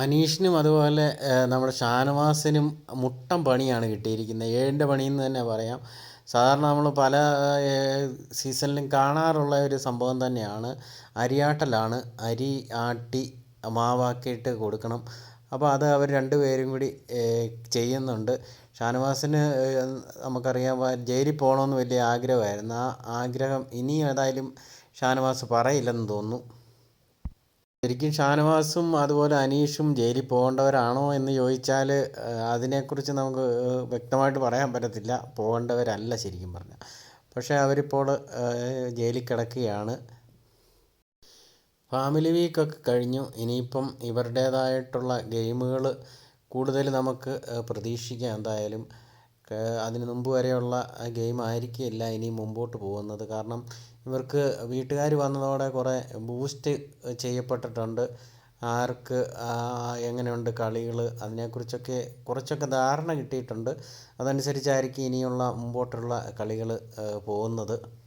അനീഷിനും അതുപോലെ നമ്മുടെ ഷാനവാസിനും മുട്ടൻ പണിയാണ് കിട്ടിയിരിക്കുന്നത്. ഏഴിന്റെ പണിയെന്ന് തന്നെ പറയാം. സാധാരണ നമ്മൾ പല സീസണിലും കാണാറുള്ള ഒരു സംഭവം തന്നെയാണ്. അരിയാട്ടലാണ്. അരി ആട്ടി മാവാക്കിയിട്ട് കൊടുക്കണം. അപ്പോൾ അത് അവർ രണ്ടുപേരും കൂടി ചെയ്യുന്നുണ്ട്. ഷാനവാസിന് നമുക്കറിയാം ജയിലിൽ പോകണമെന്ന് വലിയ ആഗ്രഹമായിരുന്നു. ആ ആഗ്രഹം ഇനി ഏതായാലും ഷാനവാസ് പറയില്ലെന്ന് തോന്നുന്നു. ശരിക്കും ഷാനവാസും അതുപോലെ അനീഷും ജയിലിൽ പോകേണ്ടവരാണോ എന്ന് ചോദിച്ചാൽ അതിനെക്കുറിച്ച് നമുക്ക് വ്യക്തമായിട്ട് പറയാൻ പറ്റത്തില്ല. പോകേണ്ടവരല്ല ശരിക്കും പറഞ്ഞാൽ. പക്ഷേ അവരിപ്പോൾ ജയിലിൽ കിടക്കുകയാണ്. ഫാമിലി വീക്കൊക്കെ കഴിഞ്ഞു. ഇനിയിപ്പം ഇവരുടേതായിട്ടുള്ള ഗെയിമുകൾ കൂടുതൽ നമുക്ക് പ്രതീക്ഷിക്കാം എന്തായാലും. അതിന് മുമ്പ് വരെയുള്ള ഗെയിം ആയിരിക്കില്ല ഇനി മുമ്പോട്ട് പോകുന്നത്. കാരണം ഇവർക്ക് വീട്ടുകാർ വന്നതോടെ കുറേ ബൂസ്റ്റ് ചെയ്യപ്പെട്ടിട്ടുണ്ട്. ആർക്ക് എങ്ങനെയുണ്ട് കളികൾ അതിനെക്കുറിച്ചൊക്കെ കുറച്ചൊക്കെ ധാരണ കിട്ടിയിട്ടുണ്ട്. അതനുസരിച്ചായിരിക്കും ഇനിയുള്ള മുമ്പോട്ടുള്ള കളികൾ പോകുന്നത്.